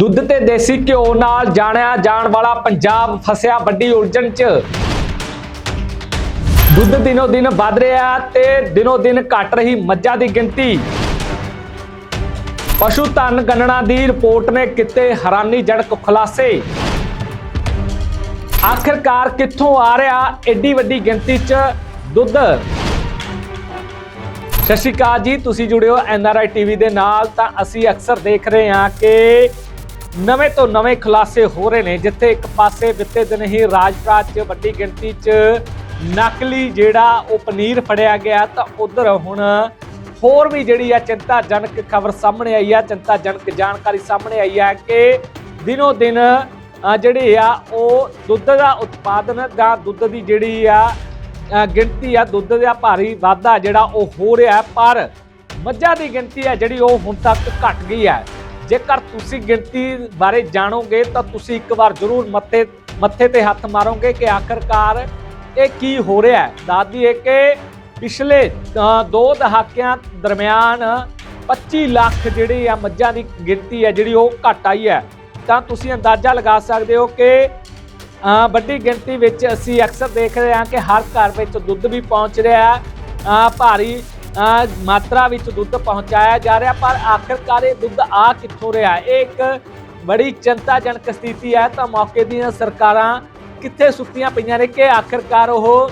ਦੁੱਧ ਤੇ ਦੇਸੀ ਘਿਓ ਨਾਲ ਜਾਣਿਆ ਜਾਣ ਵਾਲਾ ਪੰਜਾਬ ਫਸਿਆ ਵੱਡੀ ਉਲਝਣ 'ਚ। ਦੁੱਧ ਦਿਨੋ ਦਿਨ ਵੱਧ ਰਿਹਾ ਤੇ ਦਿਨੋ ਦਿਨ ਘਟ ਰਹੀ ਮੱਝਾਂ ਦੀ ਗਿਣਤੀ। ਪਸ਼ੂ ਧਨ ਗਣਨਾ ਦੀ ਰਿਪੋਰਟ ਨੇ ਕਿਤੇ ਹੈਰਾਨੀਜਨਕ ਖੁਲਾਸੇ। ਆਖਿਰਕਾਰ ਕਿੱਥੋਂ ਆ ਰਿਹਾ ਐਡੀ ਵੱਡੀ ਗਿਣਤੀ 'ਚ ਦੁੱਧ? ਸਤਿ ਸ਼੍ਰੀ ਅਕਾਲ ਜੀ, ਤੁਸੀਂ ਜੁੜੇ ਹੋ ਐਨਆਰਆਈ ਟੀਵੀ ਦੇ ਨਾਲ। ਤਾਂ ਅਸੀਂ ਅਕਸਰ ਦੇਖ ਰਹੇ ਹਾਂ ਕਿ ਨਵੇਂ ਤੋਂ ਨਵੇਂ ਖੁਲਾਸੇ ਹੋ ਰਹੇ ਨੇ, ਜਿੱਥੇ ਇੱਕ ਪਾਸੇ ਬਿੱਤੇ ਦਿਨ ਹੀ ਰਾਜਪ੍ਰਾਤ 'ਚ ਵੱਡੀ ਗਿਣਤੀ 'ਚ ਨਕਲੀ ਜਿਹੜਾ ਉਹ ਪਨੀਰ ਫੜਿਆ ਗਿਆ, ਤਾਂ ਉਧਰ ਹੁਣ ਹੋਰ ਵੀ ਜਿਹੜੀ ਆ ਚਿੰਤਾਜਨਕ ਖਬਰ ਸਾਹਮਣੇ ਆਈ ਆ, ਚਿੰਤਾਜਨਕ ਜਾਣਕਾਰੀ ਸਾਹਮਣੇ ਆਈ ਆ ਕਿ ਦਿਨੋ ਦਿਨ ਜਿਹੜੀ ਆ ਉਹ ਦੁੱਧ ਦਾ ਉਤਪਾਦਨ ਜਾਂ ਦੁੱਧ ਦੀ ਜਿਹੜੀ ਆ ਗਿਣਤੀ ਆ, ਦੁੱਧ ਦਾ ਭਾਰੀ ਵਾਧਾ ਜਿਹੜਾ ਉਹ ਹੋ ਰਿਹਾ, ਪਰ ਮੱਝਾਂ ਦੀ ਗਿਣਤੀ ਆ ਜਿਹੜੀ ਉਹ ਹੁਣ ਤੱਕ ਘਟ ਗਈ ਹੈ ਜੇਕਰ ਤੁਸੀਂ ਗਿਣਤੀ ਬਾਰੇ ਜਾਣੋਗੇ ਤਾਂ ਤੁਸੀਂ ਇੱਕ ਵਾਰ ਜ਼ਰੂਰ ਮੱਥੇ ਮੱਥੇ ਤੇ ਹੱਥ ਮਾਰੋਗੇ ਕਿ ਆਖਰਕਾਰ ਇਹ ਕੀ ਹੋ ਰਿਹਾ ਹੈ। ਦਾਦੀ ਹੈ ਕਿ ਪਿਛਲੇ ਦੋ ਦਹਾਕਿਆਂ ਦਰਮਿਆਨ 25 ਲੱਖ ਜਿਹੜੀ ਆ ਮੱਝਾਂ ਦੀ ਗਿਣਤੀ ਹੈ, ਜਿਹੜੀ ਉਹ ਘਟ ਆਈ ਹੈ। ਤਾਂ ਤੁਸੀਂ ਅੰਦਾਜ਼ਾ ਲਗਾ ਸਕਦੇ ਹੋ ਕਿ ਵੱਡੀ ਗਿਣਤੀ ਵਿੱਚ ਅਸੀਂ ਅਕਸਰ ਦੇਖ ਰਹੇ ਹਾਂ ਕਿ ਹਰ ਘਰ ਵਿੱਚ ਦੁੱਧ ਵੀ ਪਹੁੰਚ ਰਿਹਾ ਹੈ। ਭਾਰੀ ਮਾਤਰਾ ਵਿੱਚ ਦੁੱਧ ਪਹੁੰਚਾਇਆ ਜਾ ਰਿਹਾ, ਪਰ ਆਖਿਰਕਾਰ ਇਹ ਦੁੱਧ ਆ ਕਿੱਥੋਂ ਰਿਹਾ? ਇਹ ਇੱਕ ਬੜੀ ਚਿੰਤਾਜਨਕ ਸਥਿਤੀ ਹੈ। ਤਾਂ ਮੌਕੇ ਦੀਆਂ ਸਰਕਾਰਾਂ ਕਿੱਥੇ ਸੁੱਤੀਆਂ ਪਈਆਂ ਨੇ ਕਿ ਆਖਿਰਕਾਰ ਉਹ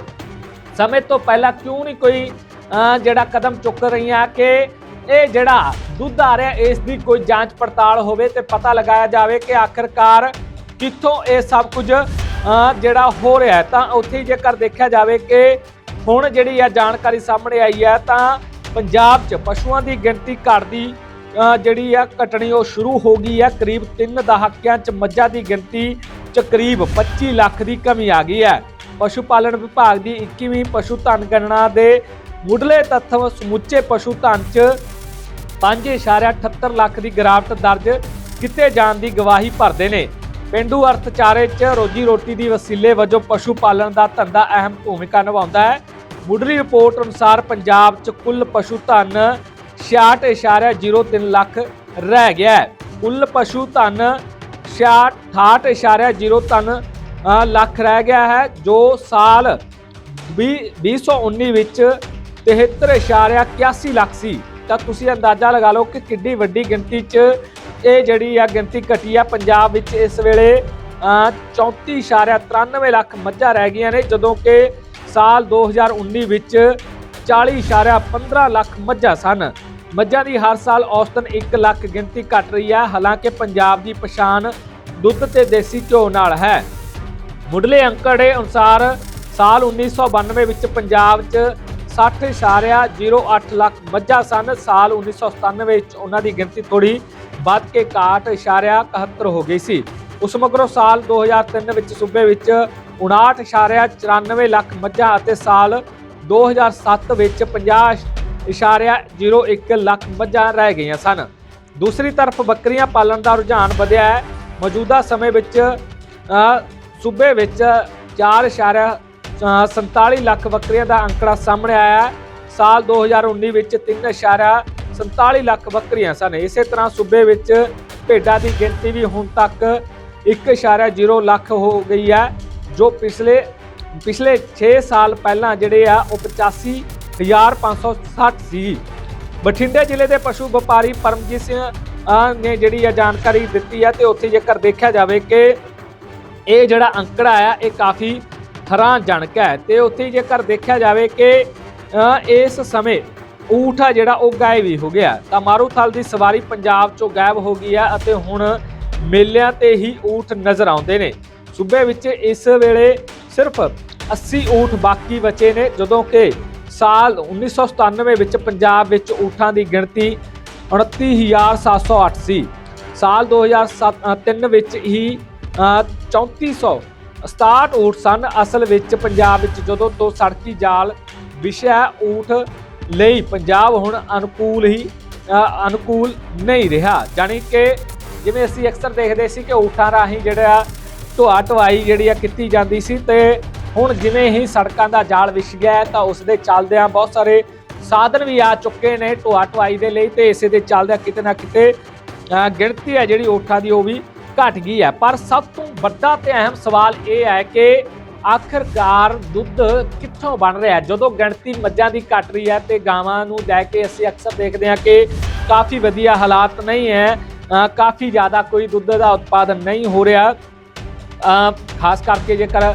ਸਮੇਂ ਤੋਂ ਪਹਿਲਾਂ ਕਿਉਂ ਨਹੀਂ ਕੋਈ ਜਿਹੜਾ ਕਦਮ ਚੁੱਕ ਰਹੀਆਂ ਕਿ ਇਹ ਜਿਹੜਾ ਦੁੱਧ ਆ ਰਿਹਾ, ਇਸ ਦੀ ਕੋਈ ਜਾਂਚ ਪੜਤਾਲ ਹੋਵੇ ਤੇ ਪਤਾ ਲਗਾਇਆ ਜਾਵੇ ਕਿ ਆਖਿਰਕਾਰ ਕਿੱਥੋਂ ਇਹ ਸਭ ਕੁਝ ਜਿਹੜਾ ਹੋ ਰਿਹਾ ਤਾਂ ਉੱਥੇ ਜੇਕਰ ਦੇਖਿਆ ਜਾਵੇ ਕਿ ਹੁਣ ਜਿਹੜੀ ਆ ਜਾਣਕਾਰੀ ਸਾਹਮਣੇ ਆਈ ਹੈ ਤਾਂ ਪੰਜਾਬ 'ਚ ਪਸ਼ੂਆਂ ਦੀ ਗਿਣਤੀ ਘਟਦੀ ਜਿਹੜੀ ਆ ਘਟਣੀ ਉਹ ਸ਼ੁਰੂ ਹੋ ਗਈ ਹੈ ਕਰੀਬ 3 ਦਹਾਕਿਆਂ 'ਚ ਮੱਝਾਂ ਦੀ ਗਿਣਤੀ 'ਚ ਕਰੀਬ 25 ਲੱਖ ਦੀ ਕਮੀ ਆ ਗਈ ਹੈ ਪਸ਼ੂ ਪਾਲਣ ਵਿਭਾਗ ਦੀ 21ਵੀਂ ਪਸ਼ੂ ਧਨ ਗਣਨਾ ਦੇ ਮੁੱਢਲੇ ਤੱਥ ਸਮੁੱਚੇ ਪਸ਼ੂ ਧਨ 'ਚ 5.78 ਲੱਖ ਦੀ ਗਿਰਾਵਟ ਦਰਜ ਕੀਤੇ ਜਾਣ ਦੀ ਗਵਾਹੀ ਭਰਦੇ ਨੇ। ਪਿੰਡੂ ਅਰਥਚਾਰੇ 'ਚ ਰੋਜੀ ਰੋਟੀ ਦੀ ਵਸੀਲੇ ਵਜੋਂ ਪਸ਼ੂ ਪਾਲਣ ਦਾ ਧੰਦਾ ਅਹਿਮ ਭੂਮਿਕਾ ਨਿਭਾਉਂਦਾ ਹੈ। ਮੁੱਢਲੀ ਰਿਪੋਰਟ ਅਨੁਸਾਰ ਪੰਜਾਬ 'ਚ ਕੁੱਲ ਪਸ਼ੂ ਧਨ 66.03 ਲੱਖ ਰਹਿ ਗਿਆ ਹੈ। ਕੁੱਲ ਪਸ਼ੂ ਧਨ 68.03 ਅ, ਲੱਖ ਰਹਿ ਗਿਆ ਹੈ ਜੋ ਸਾਲ 20 2019 ਵਿੱਚ 73.81 ਲੱਖ ਸੀ। ਤਾਂ ਤੁਸੀਂ ਅੰਦਾਜ਼ਾ ਲਗਾ ਲਓ ਕਿ ਕਿੰਨੀ ਵੱਡੀ ਗਿਣਤੀ 'ਚ ਇਹ ਜਿਹੜੀ ਆ ਗਿਣਤੀ ਘਟੀ ਆ ਪੰਜਾਬ ਵਿੱਚ ਇਸ ਵੇਲੇ ਅ, 34.93 ਲੱਖ ਮੱਝਾਂ ਰਹਿ ਗਈਆਂ ਨੇ ਜਦੋਂ ਕਿ ਸਾਲ 2019 ਵਿੱਚ 40.15 ਲੱਖ ਮੱਝਾਂ ਸਨ। ਮੱਝਾਂ ਦੀ ਹਰ ਸਾਲ ਔਸਤਨ 1 ਲੱਖ ਗਿਣਤੀ ਘਟ ਰਹੀ ਹੈ। ਹਾਲਾਂਕਿ ਪੰਜਾਬ ਦੀ ਪਛਾਣ ਦੁੱਧ ਤੇ ਦੇਸੀ ਘਿਓ ਨਾਲ ਹੈ। ਮੁੱਢਲੇ ਅੰਕੜੇ ਅਨੁਸਾਰ ਸਾਲ 1992 ਵਿੱਚ ਪੰਜਾਬ 'ਚ 60.08 ਲੱਖ ਮੱਝਾਂ ਸਨ। ਸਾਲ 1997 ਵਿੱਚ ਉਹਨਾਂ ਦੀ ਗਿਣਤੀ ਥੋੜੀ ਵੱਧ ਕੇ 61.71 ਹੋ ਗਈ ਸੀ। ਉਸ ਮਗਰੋਂ ਸਾਲ 2003 ਵਿੱਚ ਸੂਬੇ ਵਿੱਚ 59.94 ਲੱਖ ਮੱਝਾਂ ਅਤੇ ਸਾਲ 2007 ਵਿੱਚ 50.01 ਲੱਖ ਮੱਝਾਂ ਰਹਿ ਗਈਆਂ ਸਨ। ਦੂਸਰੀ ਤਰਫ ਬੱਕਰੀਆਂ ਪਾਲਣ ਦਾ ਰੁਝਾਨ ਵਧਿਆ ਹੈ। ਮੌਜੂਦਾ ਸਮੇਂ ਵਿੱਚ ਸੂਬੇ ਵਿੱਚ 4.47 ਲੱਖ ਬੱਕਰੀਆਂ ਦਾ ਅੰਕੜਾ ਸਾਹਮਣੇ ਆਇਆ ਹੈ। ਸਾਲ 2019 ਵਿੱਚ 3.47 ਲੱਖ ਬੱਕਰੀਆਂ ਸਨ। ਇਸੇ ਤਰ੍ਹਾਂ ਸੂਬੇ ਵਿੱਚ ਭੇਡਾਂ ਦੀ ਗਿਣਤੀ ਵੀ ਹੁਣ ਤੱਕ 1.0 ਲੱਖ ਹੋ ਗਈ ਹੈ। ਜੋ ਪਿਛਲੇ ਪਿਛਲੇ 6 ਸਾਲ ਪਹਿਲਾਂ ਜਿਹੜੇ ਆ, ਉਹ 85560 ਸੀ ਬਠਿੰਡੇ ਜ਼ਿਲ੍ਹੇ ਦੇ ਪਸ਼ੂ ਵਪਾਰੀ ਪਰਮਜੀਤ ਸਿੰਘ ਨੇ ਜਿਹੜੀ ਆ ਜਾਣਕਾਰੀ ਦਿੱਤੀ ਹੈ ਤੇ ਉੱਥੇ ਜੇਕਰ ਦੇਖਿਆ ਜਾਵੇ ਕਿ ਇਹ ਜਿਹੜਾ ਅੰਕੜਾ ਆ, ਇਹ ਕਾਫੀ ਹੈਰਾਨਜਨਕ ਹੈ ਤੇ ਉੱਥੇ ਜੇਕਰ ਦੇਖਿਆ ਜਾਵੇ ਕਿ ਇਸ ਸਮੇਂ ਊਠ ਆ ਜਿਹੜਾ, ਉਹ ਗਾਇਬ ਹੀ ਹੋ ਗਿਆ। ਤਾਂ ਮਾਰੂਥਲ ਦੀ ਸਵਾਰੀ ਪੰਜਾਬ ਚੋਂ ਗਾਇਬ ਹੋ ਗਈ ਹੈ ਅਤੇ ਹੁਣ ਮੇਲਿਆਂ ਤੇ ਹੀ ਊਠ ਨਜ਼ਰ ਆਉਂਦੇ ਨੇ। ਸੂਬੇ ਵਿੱਚ ਇਸ ਵੇਲੇ ਸਿਰਫ 80 ਊਠ ਬਾਕੀ ਬਚੇ ਨੇ ਜਦੋਂ ਕਿ ਸਾਲ 1997 ਵਿੱਚ ਪੰਜਾਬ ਵਿੱਚ ਊਠਾਂ ਦੀ ਗਿਣਤੀ 29708 ਸੀ ਸਾਲ 2003 ਵਿੱਚ ਹੀ ਅ, 3467 ਊਠ ਸਨ। ਅਸਲ ਵਿੱਚ ਪੰਜਾਬ ਵਿੱਚ ਜਦੋਂ ਤੋਂ ਸੜਕੀ ਜਾਲ ਵਿਸ਼ਾ ਊਠ ਲਈ ਪੰਜਾਬ ਹੁਣ ਅਨੁਕੂਲ ਹੀ ਅਨੁਕੂਲ ਨਹੀਂ ਰਿਹਾ। ਜਾਣੀ ਕਿ ਜਿਵੇਂ ਅਸੀਂ ਅਕਸਰ ਦੇਖਦੇ ਸੀ ਕਿ ਊਠਾਂ ਰਾਹੀਂ ਜਿਹੜਾ ਢੋਆ ਢਵਾਈ ਜਿਹੜੀ ਆ ਕੀਤੀ ਜਾਂਦੀ ਸੀ ਤੇ ਹੁਣ ਜਿਵੇਂ ਹੀ ਸੜਕਾਂ ਦਾ ਜਾਲ ਵਿਛ ਗਿਆ ਤਾਂ ਉਸ ਦੇ ਚੱਲਦਿਆਂ ਬਹੁਤ ਸਾਰੇ ਸਾਧਨ ਵੀ ਆ ਚੁੱਕੇ ਨੇ ਢੋਆ ਢਵਾਈ ਦੇ ਲਈ ਤੇ ਇਸੇ ਦੇ ਚੱਲਦਿਆਂ ਕਿਤੇ ਨਾ ਕਿਤੇ ਗਿਣਤੀ ਹੈ ਜਿਹੜੀ ਓਠਾਂ ਦੀ ਉਹ ਵੀ ਘਟ ਗਈ ਹੈ। ਪਰ ਸਭ ਤੋਂ ਵੱਡਾ ਤੇ ਅਹਿਮ ਸਵਾਲ ਇਹ ਹੈ ਕਿ ਆਖਰਕਾਰ ਦੁੱਧ ਕਿੱਥੋਂ ਬਣ ਰਿਹਾ ਜਦੋਂ ਗਿਣਤੀ ਮੱਝਾਂ ਦੀ ਘਟ ਰਹੀ ਹੈ ਤੇ ਗਾਵਾਂ ਨੂੰ ਲੈ ਕੇ ਅਸੀਂ ਅਕਸਰ ਦੇਖਦੇ ਹਾਂ ਕਿ ਕਾਫੀ ਵਧੀਆ ਹਾਲਾਤ ਨਹੀਂ ਹੈ ਕਾਫੀ ਜ਼ਿਆਦਾ ਕੋਈ ਦੁੱਧ ਦਾ ਉਤਪਾਦਨ ਨਹੀਂ ਹੋ ਰਿਹਾ। ਖਾਸ ਕਰਕੇ ਜੇਕਰ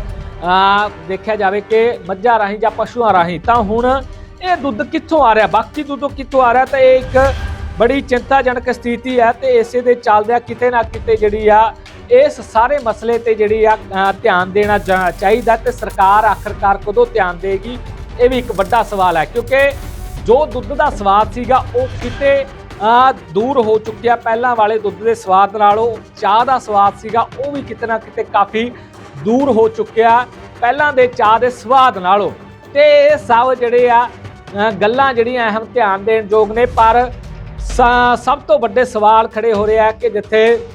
ਦੇਖਿਆ ਜਾਵੇ ਕਿ ਮੱਝਾਂ ਰਾਹੀਂ ਜਾਂ ਪਸ਼ੂਆਂ ਰਾਹੀਂ, ਤਾਂ ਹੁਣ ਇਹ ਦੁੱਧ ਕਿੱਥੋਂ ਆ ਰਿਹਾ? ਬਾਕੀ ਦੁੱਧ ਕਿੱਥੋਂ ਆ ਰਿਹਾ? ਤਾਂ ਇਹ ਇੱਕ ਬੜੀ ਚਿੰਤਾਜਨਕ ਸਥਿਤੀ ਹੈ ਤੇ ਇਸੇ ਦੇ ਚੱਲਦਿਆਂ ਕਿਤੇ ਨਾ ਕਿਤੇ ਜਿਹੜੀ ਆ, ਇਸ ਸਾਰੇ ਮਸਲੇ ਤੇ ਜਿਹੜੀ ਆ ਧਿਆਨ ਦੇਣਾ ਜਾ- ਚਾਹੀਦਾ ਤੇ ਸਰਕਾਰ ਆਖਰਕਾਰ ਕਦੋਂ ਧਿਆਨ ਦੇਗੀ? ਇਹ ਵੀ ਇੱਕ ਵੱਡਾ ਸਵਾਲ ਹੈ, ਕਿਉਂਕਿ ਜੋ ਦੁੱਧ ਦਾ ਸਵਾਦ ਸੀਗਾ, ਉਹ ਕਿਤੇ ਦੂਰ ਹੋ ਚੁੱਕਿਆ ਪਹਿਲਾਂ ਵਾਲੇ ਦੁੱਧ ਦੇ ਸਵਾਦ ਨਾਲੋਂ, ਚਾਹ ਦਾ ਸਵਾਦ ਸੀਗਾ, ਉਹ ਵੀ ਕਿਤੇ ਨਾ ਕਿਤੇ ਕਾਫੀ ਦੂਰ ਹੋ ਚੁੱਕਿਆ ਪਹਿਲਾਂ ਦੇ ਚਾਹ ਦੇ ਸਵਾਦ ਨਾਲੋਂ। ਤੇ ਇਹ ਸਭ ਜਿਹੜੇ ਆ ਗੱਲਾਂ ਜਿਹੜੀਆਂ ਅਹਿਮ ਧਿਆਨ ਦੇਣ ਯੋਗ ਨੇ, ਪਰ ਸ- ਸਭ ਤੋਂ ਵੱਡੇ ਸਵਾਲ ਖੜੇ ਹੋ ਰਹੇ ਆ ਕਿ ਜਿੱਥੇ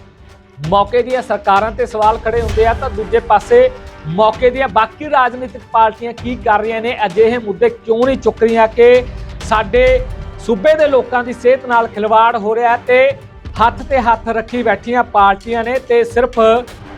ਮੌਕੇ ਦੀਆਂ ਸਰਕਾਰਾਂ ਤੇ ਸਵਾਲ ਖੜੇ ਹੁੰਦੇ ਆ, ਤਾਂ ਦੂਜੇ ਪਾਸੇ ਮੌਕੇ ਦੀਆਂ ਬਾਕੀ ਰਾਜਨੀਤਿਕ ਪਾਰਟੀਆਂ ਕੀ ਕਰ ਰਹੀਆਂ ਨੇ, ਅਜਿਹੇ ਮੁੱਦੇ ਕਿਉਂ ਨਹੀਂ ਚੁੱਕ ਰਹੀਆਂ ਕਿ ਸਾਡੇ ਸੂਬੇ ਦੇ ਲੋਕਾਂ ਦੀ ਸਿਹਤ ਨਾਲ ਖਿਲਵਾੜ ਹੋ ਰਿਹਾ ਹੈ ਤੇ ਹੱਥ ਤੇ ਹੱਥ ਰੱਖੀ ਬੈਠੀਆਂ ਪਾਰਟੀਆਂ ਨੇ ਤੇ ਸਿਰਫ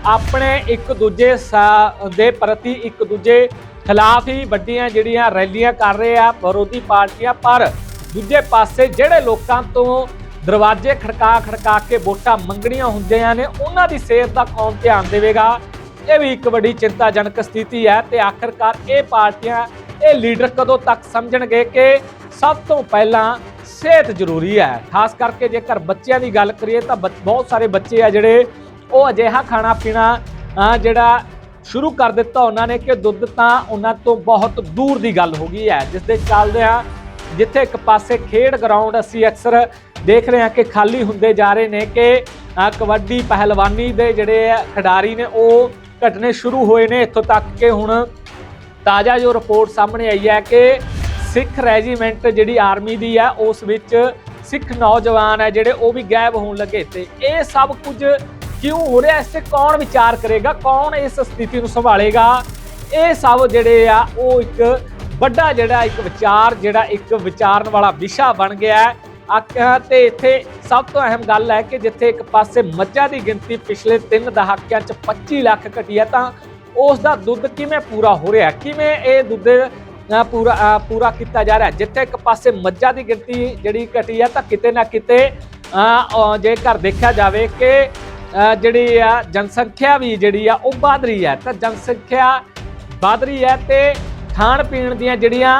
ਆਪਣੇ ਇੱਕ ਦੂਜੇ ਸਾ- ਦੇ ਪ੍ਰਤੀ ਇੱਕ ਦੂਜੇ ਖਿਲਾਫ ਹੀ ਵੱਡੀਆਂ ਜਿਹੜੀਆਂ ਰੈਲੀਆਂ ਕਰ ਰਹੇ ਆ ਵਿਰੋਧੀ ਪਾਰਟੀਆਂ, ਪਰ ਦੂਜੇ ਪਾਸੇ ਜਿਹੜੇ ਲੋਕਾਂ ਤੋਂ ਦਰਵਾਜ਼ੇ ਖੜਕਾ ਖੜਕਾ ਕੇ ਵੋਟਾਂ ਮੰਗਣੀਆਂ ਹੁੰਦੀਆਂ ਨੇ, ਉਹਨਾਂ ਦੀ ਸਿਹਤ ਦਾ ਕੌਣ ਧਿਆਨ ਦੇਵੇਗਾ? ਇਹ ਵੀ ਇੱਕ ਵੱਡੀ ਚਿੰਤਾਜਨਕ ਸਥਿਤੀ ਹੈ ਤੇ ਆਖਰਕਾਰ ਇਹ ਪਾਰਟੀਆਂ, ਇਹ ਲੀਡਰ ਕਦੋਂ ਤੱਕ ਸਮਝਣਗੇ ਕਿ ਸਭ ਤੋਂ ਪਹਿਲਾਂ ਸਿਹਤ ਜ਼ਰੂਰੀ ਹੈ। ਖਾਸ ਕਰਕੇ ਜੇਕਰ ਬੱਚਿਆਂ ਦੀ ਗੱਲ ਕਰੀਏ ਤਾਂ ਬੱਚ- ਬਹੁਤ ਸਾਰੇ ਬੱਚੇ ਆ ਜਿਹੜੇ ਉਹ ਅਜਿਹਾ ਖਾਣਾ ਪੀਣਾ ਜਿਹੜਾ ਸ਼ੁਰੂ ਕਰ ਦਿੱਤਾ ਉਹਨਾਂ ਨੇ ਕਿ ਦੁੱਧ ਤਾਂ ਉਹਨਾਂ ਤੋਂ ਬਹੁਤ ਦੂਰ ਦੀ ਗੱਲ ਹੋ ਗਈ ਹੈ। ਜਿਸ ਦੇ ਚੱਲਦੇ ਆ ਜਿੱਥੇ ਇੱਕ ਪਾਸੇ ਖੇਡ ਗਰਾਊਂਡ ਅਸੀਂ ਅਕਸਰ ਦੇਖ ਰਹੇ ਹਾਂ ਕਿ ਖਾਲੀ ਹੁੰਦੇ ਜਾ ਰਹੇ ਨੇ ਕਿ ਕਬੱਡੀ ਪਹਿਲਵਾਨੀ ਦੇ ਜਿਹੜੇ ਖਿਡਾਰੀ ਨੇ ਉਹ ਘਟਨੇ ਸ਼ੁਰੂ ਹੋਏ ਨੇ। ਇੱਥੋਂ ਤੱਕ ਕਿ ਹੁਣ ਤਾਜ਼ਾ ਜੋ ਰਿਪੋਰਟ ਸਾਹਮਣੇ ਆਈ ਹੈ ਕਿ ਸਿੱਖ ਰੈਜੀਮੈਂਟ ਜਿਹੜੀ ਆਰਮੀ ਦੀ ਹੈ ਉਸ ਵਿੱਚ ਸਿੱਖ ਨੌਜਵਾਨ ਹੈ ਜਿਹੜੇ, ਉਹ ਵੀ ਗਾਇਬ ਹੋਣ ਲੱਗੇ। ਤੇ ਇਹ ਸਭ ਕੁਝ ਕਿਉਂ ਹੋ ਰਿਹਾ, ਇਸ ਤੇ ਕੌਣ ਵਿਚਾਰ ਕਰੇਗਾ, ਕੌਣ ਇਸ ਸਥਿਤੀ ਨੂੰ ਸੰਭਾਲੇਗਾ? ਇਹ ਸਭ ਜਿਹੜੇ ਆ, ਉਹ ਇੱਕ ਵੱਡਾ ਜਿਹੜਾ ਇੱਕ ਵਿਚਾਰ, ਜਿਹੜਾ ਇੱਕ ਵਿਚਾਰਨ ਵਾਲਾ ਵਿਸ਼ਾ ਬਣ ਗਿਆ ਹੈ। ਤੇ ਇੱਥੇ ਸਭ ਤੋਂ ਅਹਿਮ ਗੱਲ ਹੈ ਕਿ ਜਿੱਥੇ ਇੱਕ ਪਾਸੇ ਮੱਝਾਂ ਦੀ ਗਿਣਤੀ ਪਿਛਲੇ 3 ਦਹਾਕਿਆਂ 'ਚ 25 ਲੱਖ ਘਟੀ ਹੈ, ਤਾਂ ਉਸ ਦਾ ਦੁੱਧ ਕਿਵੇਂ ਪੂਰਾ ਹੋ ਰਿਹਾ? ਕਿਵੇਂ ਇਹ ਦੁੱਧ ਪੂਰਾ ਪੂਰਾ ਕੀਤਾ ਜਾ ਰਿਹਾ। ਜਿੱਥੇ ਇੱਕ ਪਾਸੇ ਮੱਝਾਂ ਦੀ ਗਿਣਤੀ ਜਿਹੜੀ ਘਟੀ ਹੈ ਤਾਂ ਕਿਤੇ ਨਾ ਕਿਤੇ ਅ, ਅ, ਜੇਕਰ ਦੇਖਿਆ ਜਾਵੇ ਕਿ ਜਿਹੜੀ ਆ ਜਨਸੰਖਿਆ ਵੀ ਜਿਹੜੀ ਆ ਉਹ ਵਧ ਰਹੀ ਹੈ। ਤਾਂ ਜਨਸੰਖਿਆ ਵਧ ਰਹੀ ਹੈ ਤੇ ਖਾਣ ਪੀਣ ਦੀਆਂ ਜਿਹੜੀਆਂ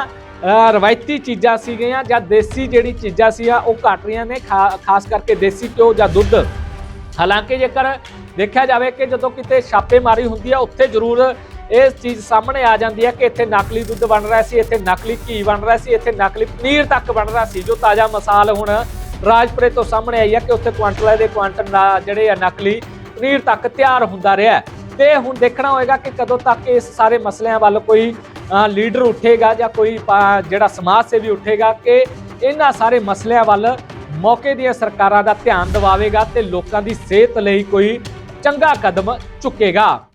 ਰਵਾਇਤੀ ਚੀਜ਼ਾਂ ਸੀਗੀਆਂ ਜਾਂ ਦੇਸੀ ਜਿਹੜੀ ਚੀਜ਼ਾਂ ਸੀ ਉਹ ਘਟ ਰਹੀਆਂ ਨੇ ਖਾ- ਖਾਸ ਕਰਕੇ ਦੇਸੀ ਘਿਓ ਜਾਂ ਦੁੱਧ। ਹਾਲਾਂਕਿ ਜੇਕਰ ਦੇਖਿਆ ਜਾਵੇ ਕਿ ਜਦੋਂ ਕਿਤੇ ਛਾਪੇਮਾਰੀ ਹੁੰਦੀ ਆ ਉੱਥੇ ਜ਼ਰੂਰ ਇਹ ਚੀਜ਼ ਸਾਹਮਣੇ ਆ ਜਾਂਦੀ ਹੈ ਕਿ ਇੱਥੇ ਨਕਲੀ ਦੁੱਧ ਬਣ ਰਿਹਾ ਸੀ, ਇੱਥੇ ਨਕਲੀ ਘੀ ਬਣ ਰਿਹਾ ਸੀ, ਇੱਥੇ ਨਕਲੀ ਪਨੀਰ ਤੱਕ ਬਣ ਰਿਹਾ ਸੀ ਜੋ ਤਾਜ਼ਾ ਮਸਾਲ ਹੁਣ ਰਾਜਪੁਰੇ ਤੋਂ ਸਾਹਮਣੇ ਆਈ ਹੈ ਕਿ ਉੱਥੇ ਕੁਆਂਟਲਾਂ ਦੇ ਕੁਆਂਟਲ ਨਾ- ਜਿਹੜੇ ਆ ਨਕਲੀ ਪਨੀਰ ਤੱਕ ਤਿਆਰ ਹੁੰਦਾ ਰਿਹਾ ਹੈ। ਤੇ ਹੁਣ ਦੇਖਣਾ ਹੋਏਗਾ ਕਿ ਕਦੋਂ ਤੱਕ ਇਸ ਸਾਰੇ ਮਸਲਿਆਂ ਵੱਲ ਕੋਈ ਲੀਡਰ ਉੱਠੇਗਾ ਜਾਂ ਕੋਈ ਜਿਹੜਾ ਸਮਾਜ ਸੇਵੀ ਉੱਠੇਗਾ ਕਿ ਇਹਨਾਂ ਸਾਰੇ ਮਸਲਿਆਂ ਵੱਲ ਮੌਕੇ ਦੀਆਂ ਸਰਕਾਰਾਂ ਦਾ ਧਿਆਨ ਦਿਵਾਵੇਗਾ ਤੇ ਲੋਕਾਂ ਦੀ ਸਿਹਤ ਲਈ ਕੋਈ ਚੰਗਾ ਕਦਮ ਚੁੱਕੇਗਾ